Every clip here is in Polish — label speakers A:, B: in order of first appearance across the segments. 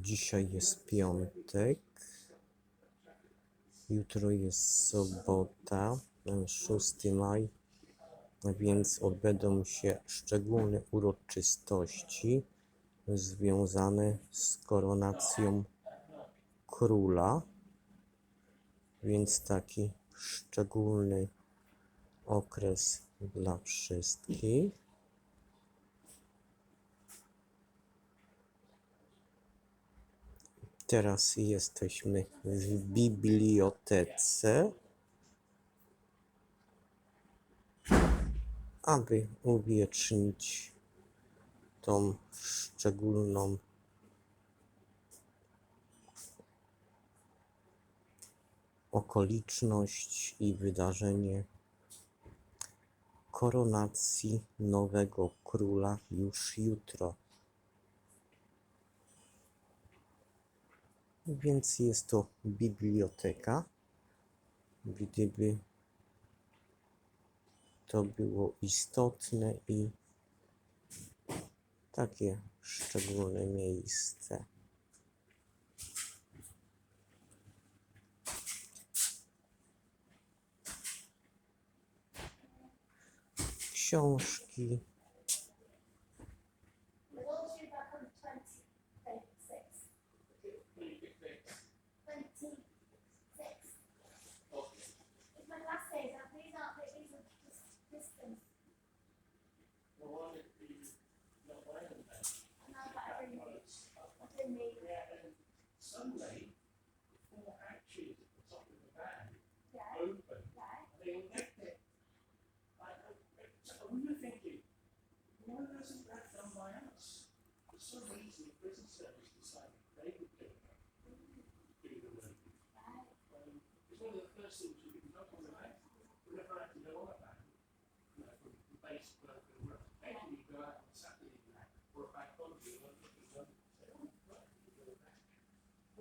A: Dzisiaj jest piątek. Jutro jest sobota, e, 6 maj, więc odbędą się szczególne uroczystości związane z koronacją króla. Więc taki szczególny okres dla wszystkich. Teraz jesteśmy w bibliotece, aby uwiecznić tą szczególną okoliczność i wydarzenie koronacji nowego króla już jutro. Więc jest to biblioteka. Gdyby to było istotne i takie szczególne miejsce. Książki,
B: Sunday, four hatches at the top of the van
C: Yeah.
B: open,
C: Right.
B: they all left it. Like, so we were thinking, why wasn't that done by us? For some reason, the prison service decided they would do it. Do the work.
C: Right.
B: Um, it's one of the first things we did not on the back. We never had to go on a van. You know, from the base work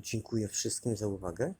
A: dziękuję wszystkim za uwagę.